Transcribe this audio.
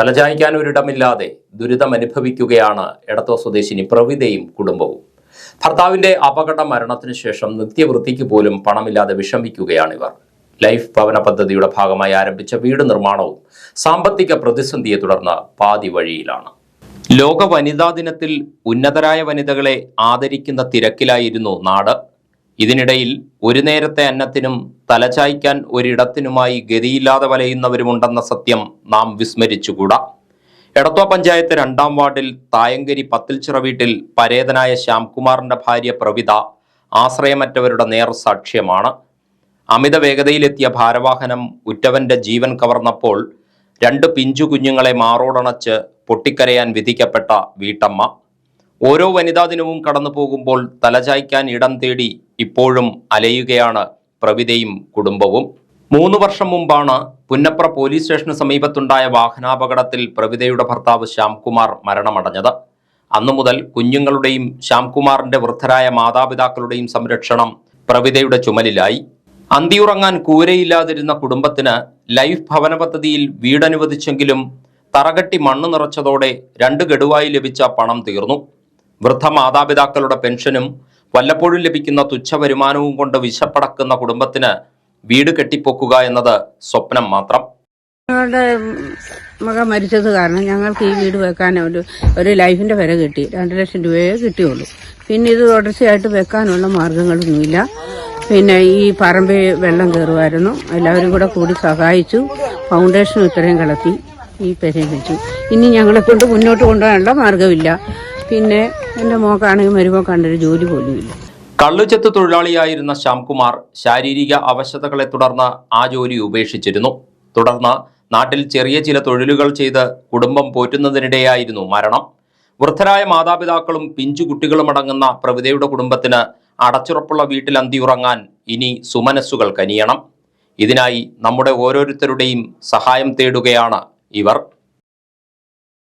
തലചായ്ക്കാൻ ഒരിടമില്ലാതെ ദുരിതം അനുഭവിക്കുകയാണ് എടത്തോ സ്വദേശിനി പ്രവിതയും കുടുംബവും. ഭർത്താവിന്റെ അപകട മരണത്തിന് ശേഷം നിത്യവൃത്തിക്ക് പോലും പണമില്ലാതെ വിഷമിക്കുകയാണിവർ ലൈഫ് ഭവന പദ്ധതിയുടെ ഭാഗമായി ആരംഭിച്ച വീട് നിർമ്മാണവും സാമ്പത്തിക പ്രതിസന്ധിയെ തുടർന്ന് പാതി വഴിയിലാണ്. ലോക വനിതാ ദിനത്തിൽ ഉന്നതരായ വനിതകളെ ആദരിക്കുന്ന തിരക്കിലായിരുന്നു നാട്. ഇതിനിടയിൽ ഒരു നേരത്തെ അന്നത്തിനും തലചായ്ക്കാൻ ഒരിടത്തിനുമായി ഗതിയില്ലാതെ വലയുന്നവരുമുണ്ടെന്ന സത്യം നാം വിസ്മരിച്ചുകൂടാ? എടത്വ പഞ്ചായത്ത് രണ്ടാം വാർഡിൽ തായങ്കരി പത്തിൽച്ചിറ വീട്ടിൽ പരേതനായ ശ്യാംകുമാറിന്റെ ഭാര്യ പ്രവിത ആശ്രയമറ്റവരുടെ നേർ സാക്ഷ്യമാണ്. അമിത വേഗതയിലെത്തിയ ഭാരവാഹനം ഉറ്റവന്റെ ജീവൻ കവർന്നപ്പോൾ രണ്ട് പിഞ്ചു കുഞ്ഞുങ്ങളെ മാറോടണച്ച് പൊട്ടിക്കരയാൻ വിധിക്കപ്പെട്ട വീട്ടമ്മ. ഓരോ വനിതാ ദിനവും കടന്നു പോകുമ്പോൾ തലചായ്ക്കാൻ ഇടം തേടി ഇപ്പോഴും അലയുകയാണ് പ്രവിതയും കുടുംബവും. മൂന്ന് വർഷം മുമ്പാണ് പുന്നപ്ര പോലീസ് സ്റ്റേഷന് സമീപത്തുണ്ടായ വാഹനാപകടത്തിൽ പ്രവിതയുടെ ഭർത്താവ് ശ്യാംകുമാർ മരണമടഞ്ഞത്. അന്നു മുതൽ കുഞ്ഞുങ്ങളുടെയും ശ്യാംകുമാറിന്റെ വൃദ്ധരായ മാതാപിതാക്കളുടെയും സംരക്ഷണം പ്രവിതയുടെ ചുമലിലായി. അന്തിയുറങ്ങാൻ കൂരയില്ലാതിരുന്ന കുടുംബത്തിന് ലൈഫ് ഭവന പദ്ധതിയിൽ വീടനുവദിച്ചെങ്കിലും തറകട്ടി മണ്ണ് നിറച്ചതോടെ രണ്ട് ഗഡുവായി ലഭിച്ച പണം തീർന്നു. വൃദ്ധ മാതാപിതാക്കളുടെ പെൻഷനും വല്ലപ്പോഴും ലഭിക്കുന്ന തുച്ഛ വരുമാനവും കൊണ്ട് വിശപ്പടക്കുന്ന കുടുംബത്തിന് വീട് കെട്ടിപ്പൊക്കുക എന്നത് സ്വപ്നം മാത്രം. ഞങ്ങളുടെ മകൻ മരിച്ചത് കാരണം ഞങ്ങൾക്ക് ഈ വീട് വെക്കാൻ ഒരു ഒരു ലൈഫിന്റെ വില കിട്ടി. രണ്ട് ലക്ഷം രൂപയെ കിട്ടിയുള്ളൂ. പിന്നെ ഇത് തുടർച്ചയായിട്ട് വെക്കാനുള്ള മാർഗങ്ങളൊന്നുമില്ല. പിന്നെ ഈ പറമ്പിൽ വെള്ളം കയറുമായിരുന്നു. എല്ലാവരും കൂടെ കൂടി സഹായിച്ചു. ഫൗണ്ടേഷൻ ഇത്രയും കളത്തി ഈ പെരയും വെച്ചു. ഇനി ഞങ്ങളെ കൊണ്ട് മുന്നോട്ട് കൊണ്ടുപോകാനുള്ള മാർഗമില്ല പിന്നെ എന്റെ മോക്കാണെങ്കിൽ വരുമ്പോൾ കണ്ടൊരു ജോലി പോലുമില്ല കള്ളുചെത്ത് തൊഴിലാളിയായിരുന്ന ശ്യാംകുമാർ ശാരീരിക അവശതകളെ തുടർന്ന് ആ ജോലി ഉപേക്ഷിച്ചിരുന്നു. തുടർന്ന് നാട്ടിൽ ചെറിയ ചില തൊഴിലുകൾ ചെയ്ത് കുടുംബം പോറ്റുന്നതിനിടെയായിരുന്നു മരണം. വൃദ്ധരായ മാതാപിതാക്കളും പിഞ്ചു കുട്ടികളും അടങ്ങുന്ന പ്രവിതയുടെ കുടുംബത്തിന് അടച്ചുറപ്പുള്ള വീട്ടിൽ അന്തിയുറങ്ങാൻ ഇനി സുമനസ്സുകൾ കനിയണം. ഇതിനായി നമ്മുടെ ഓരോരുത്തരുടെയും സഹായം തേടുകയാണ് ഇവർ.